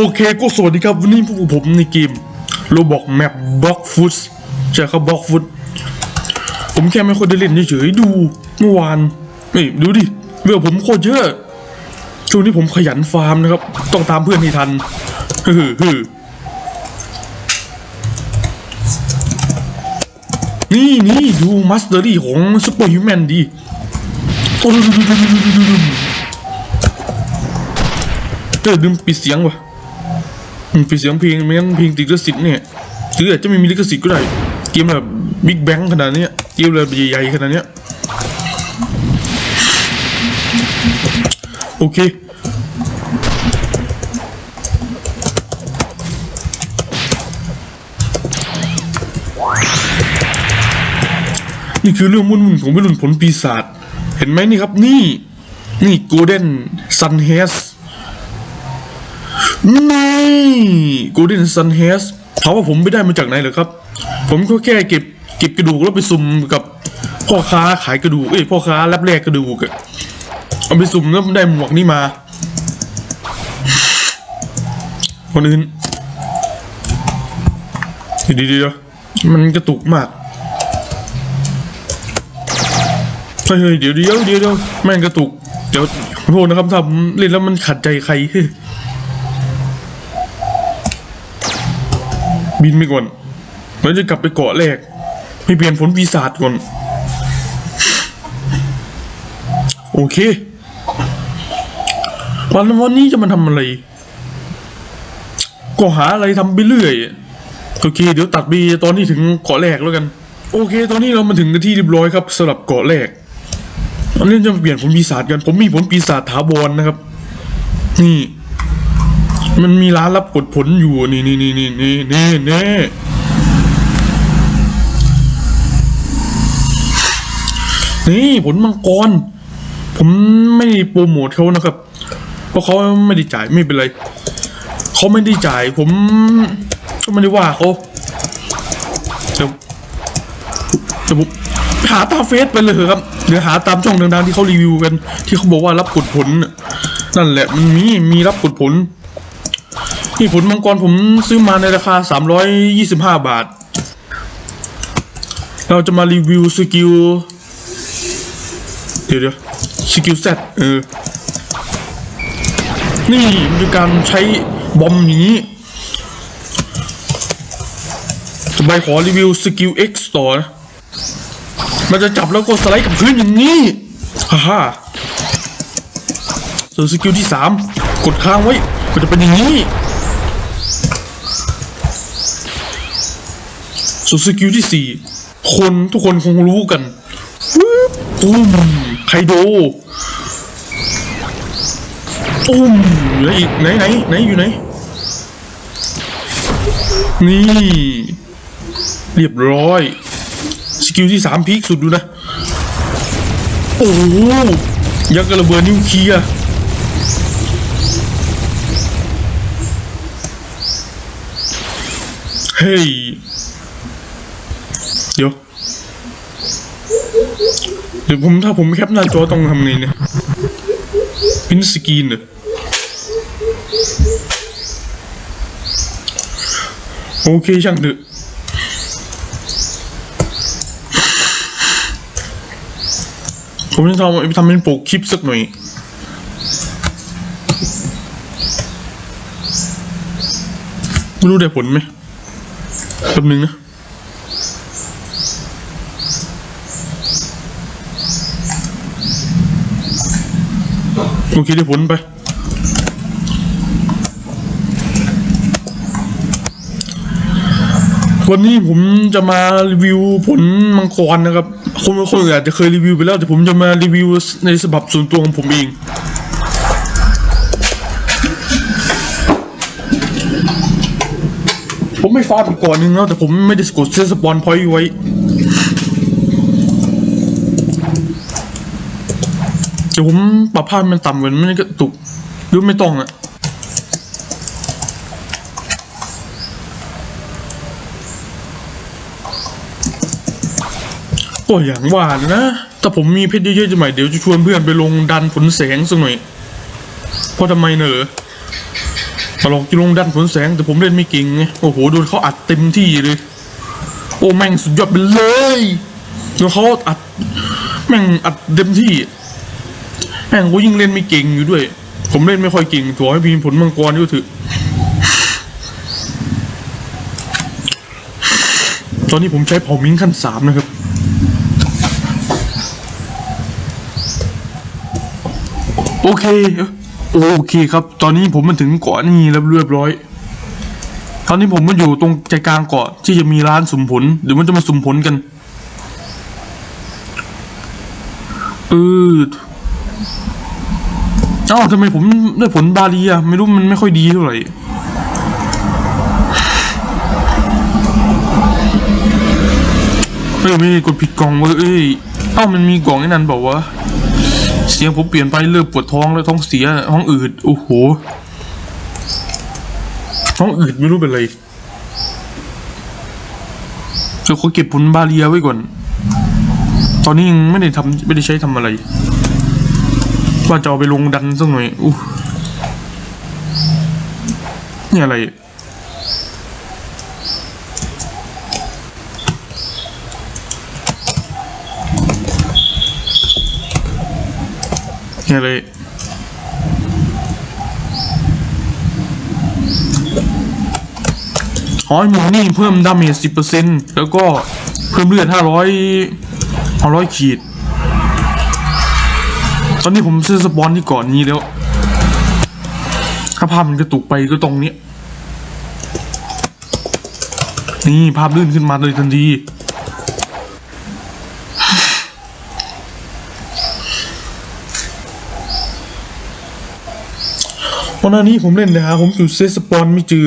โอเคก็สวัสดีครับ วันนี้พวกผมในเกมโรบอกแมปบล็อกฟุตใช่ครับบล็อกฟุตผมแค่ไม่ค่อยได้เล่นเฉยๆดูเมื่อวานนี่ดูดิเวลผมโคตรเยอะช่วงนี้ผมขยันฟาร์มนะครับ ต้องตามเพื่อนให้ทันฮึฮึนี่นี่ดูมัสเตอรี่ของซุปเปอร์ฮิวแมนดีโอ้เออลืมปิดเสียงว่ะ ปิดเสียงเพลงไม่งั้นเพลงติดลิขสิทธิ์เนี่ยหรืออาจจะไม่มีลิขสิทธิ์ก็ได้ เกมแบบบิ๊กแบงขนาดนี้เกมแบบใหญ่ๆขนาดนี้โอเคนี่คือเรื่องมุ่นๆของวิรุณผลปีศาจ เห็นไหมนี่ครับนี่ นี่โกลเด้นซันเฮส นี่ Golden Sun h a s ถามว่าผมไม่ได้มาจากไหนเหรอครับ ผมก็แค่เก็บเก็บกระดูกแล้วไปสุ่มกับพ่อค้าขายกระดูกเอ้ยพ่อค้ารับแลกกระดูกเอาไปสุ่มแล้วได้หมวกนี้มา คนอื่นดีดีๆมันกระตุกมากเฮ้ยเดี๋ยวเดี๋ยวเดี๋ยวเดี๋ยวแม่งกระตุก เดี๋ยวโทษนะครับถ้าผมเล่นแล้วมันขัดใจใคร บินไปก่อนแล้วจะกลับไปเกาะแรกไปเปลี่ยนผลปีศาจก่อน โอเค วันวันนี้จะมาทำอะไร ก็หาอะไรทำไปเรื่อย โอเค เดี๋ยวตัดไปตอนนี้ถึงเกาะแรกแล้วกัน โอเค ตอนนี้เรามาถึงที่เรียบร้อยครับสำหรับเกาะแรกตอนนี้จะเปลี่ยนผลปีศาจกัน ผมมีผลปีศาจถาวรนะครับ นี่ มันมีร้านรับกดผลอยู่นี่นี่นี่นี่นี่นี่นี่นี่ผลมังกร ผมไม่โปรโมทเขานะครับ เพราะเขาไม่ได้จ่ายไม่เป็นไรเขาไม่ได้จ่าย ผมก็ไม่ได้ว่าเขาเดี๋ยวเดี๋ยวผมหาตามเฟซไปเลยเถอะครับเดี๋ยวหาตามช่องดังๆที่เขารีวิวกัน ที่เขาบอกว่ารับกดผล นั่นแหละมันมีมีรับกดผล นี่ผลมังกรผมซื้อมาในราคา 325 บาท เราจะมารีวิวสกิล เดี๋ยวเดี๋ยวสกิลเซตเออ นี่มันคือการใช้บอมอย่างนี้จะไปขอรีวิวสกิล X ต่อนะมันจะจับแล้วก็สไลด์กับพื้นอย่างนี้ ฮ่าฮ่าส่วนสกิลที่สามกดค้างไว้ก็จะเป็นอย่างนี้ ส่วนสกิลที่สี่คนทุกคนคงรู้กันปุ้มไคโดปุ้มอยู่ไหนอีกไหนไหนไหนอยู่ไหน นี่ เรียบร้อย สกิลที่สามพีคสุดดูนะ โอ้โหยังกระเบิดนิวเคลียร์เฮ้ย เดี๋ยว เดี๋ยวผมถ้าผมแคปหน้าจอต้องทำไงเนี่ยพินสกรีนเหรอโอเคช่างเถอะผมจะทำทำเป็นโปกคลิปสักหน่อยไม่รู้ได้ผลไหมแป๊บนึงนะ โอเคได้ผลไปวันนี้ผมจะมารีวิวผลมังกรนะครับ คนบางคนอาจจะเคยรีวิวไปแล้วแต่ผมจะมารีวิวในฉบับส่วนตัวของผมเอง ผมไม่ฟาดก่อนนึงแล้วแต่ผมไม่ได้กดเซสปอนพอยต์ไว้ เดี๋ยวผมปรับภาพมันต่ำเกว่านี้ไม่ก็ตุกหรือไม่ต้องอะก็อย่างว่านะถ้าผมมีเพชรเยอะๆจะใหม่เดี๋ยวจะชวนเพื่อนไปลงดันผลแสงสักหน่อยเพราะทำไมเนอะมาลองจะลงดันฝนแสงแต่ผมเล่นไม่เก่งไงโอ้โหโดนเขาอัดเต็มที่เลย โอ้แม่งสุดยอดไปเลยโดนเขาอัดแม่งอัดเต็มที่ แม่งกูยิ่งเล่นไม่เก่งอยู่ด้วย ผมเล่นไม่ค่อยเก่งถั่วให้พีมผลมังกรด้วยเถอตอนนี้ผมใช้เผามิ้งขั้นสามนะครับ โอเค โอเคครับ ตอนนี้ผมมาถึงเกาะนี่แล้วเรียบร้อยตอนนี้ผมมาอยู่ตรงใจกลางเกาะที่จะมีร้านสุ่มผลเดี๋ยวมันจะมาสุ่มผลกันเออ เอ้าทำไมผมได้ผลบาลีอะไม่รู้มันไม่ค่อยดีเท่าไหร่เฮ้ยไม่กดผิดกล่องเว้ยเอ้ยเอ้ามันมีกล่องไอ้นั่นบอกว่า เสียงผมเปลี่ยนไปเริ่มปวดท้องแล้วท้องเสียท้องอืดโอ้โหท้องอืดไม่รู้เป็นไรเดี๋ยวเขาเก็บผลบาเลียไว้ก่อน ตอนนี้ยังไม่ได้ทำไม่ได้ใช้ทำอะไร ว่าจะเอาไปลงดันสักหน่อยอู้นี่อะไร นี่เลยอ๋อหมูนี่เพิ่มดาเมจสิบเปอร์เซ็นแล้วก็เพิ่มเลือดห้าร้อยห้าร้อยขีด อนนี้ผมซื้อสปอนที่ก่อนนี้แล้วถ้าภาพมันกระตุกไปก็ตรงนี้ นี่ภาพลื่นขึ้นมาเลยทันทีวันน้านี้ผมเล่นนะฮะผมอยู่เซสปอนไม่เจอ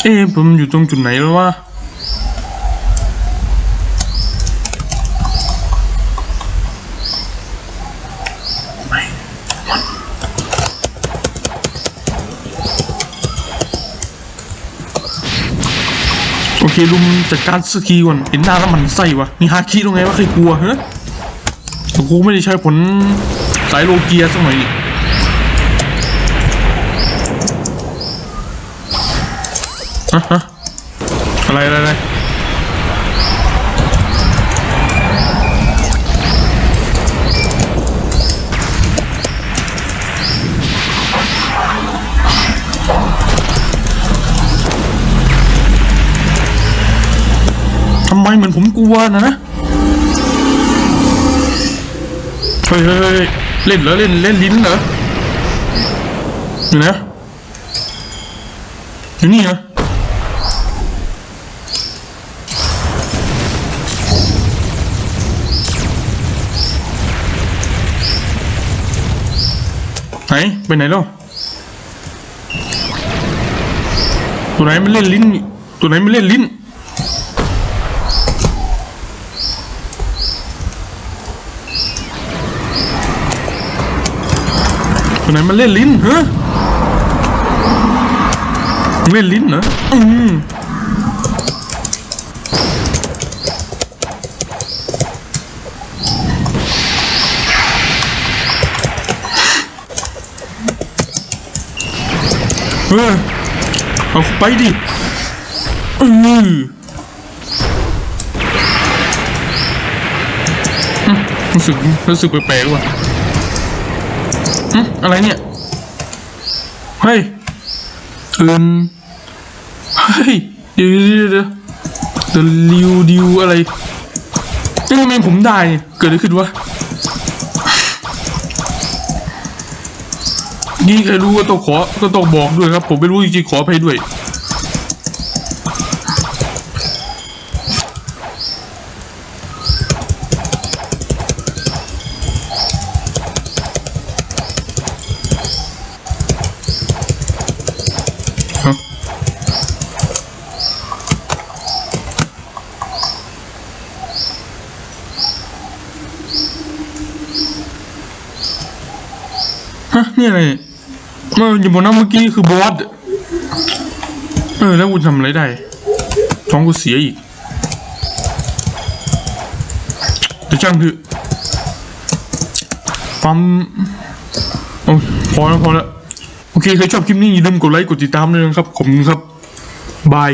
เอ๊ะผมอยู่ตรงจุดไหนแล้ววะ เคลุมจัดการสกีก่อนเห็นหน้าแล้วมันไส้วะนี่ฮาคิตรงไงวะใครกลัวฮะแต่กูไม่ได้ใช้ผลสายโลเกียสักหน่อยฮะอะไรอะไร เหมือนผมกลัวนะนะเฮ้ยเฮ้ยเล่นเหรอเล่นเล่นลิ้นเหรออยู่นะอยู่นี่เหรอไหนไปไหนแล้วตัวไหนมันเล่นลิ้น ตัวไหนมันเล่นลิ้น ตัวไหนมันเล่นลิ้นฮะมึงเล่นลิ้นเหรออืมเออเอาไปดิอืมอืมรู้สึกรู้สึกแปลกว่ะ อืมอะไรเนี่ย เฮ้ยเอินเฮ้ย เดี๋ยวเดี๋ยวเดี๋ยวเดี๋ยวดิวดิวอะไรเอ้ยทำไมผมได้เนี่ยเกิดอะไรขึ้นวะนี่ใครรู้ก็ต้องขอก็ต้องบอกด้วยครับ ผมไม่รู้จริงๆขออภัยด้วย ฮะนี่อะไรเนี่ยเมื่ออยู่บนน้ำเมื่อกี้คือบอสเออแล้วกูทำอะไรได้ท้องกูเสียอีกแต่ช่างเถอปั๊มเอาพอแล้วพอแล้วโอเคใครชอบคลิปนี้อย่าลืมกดไลค์กดติดตามด้วยนะครับขอบคุณครับบาย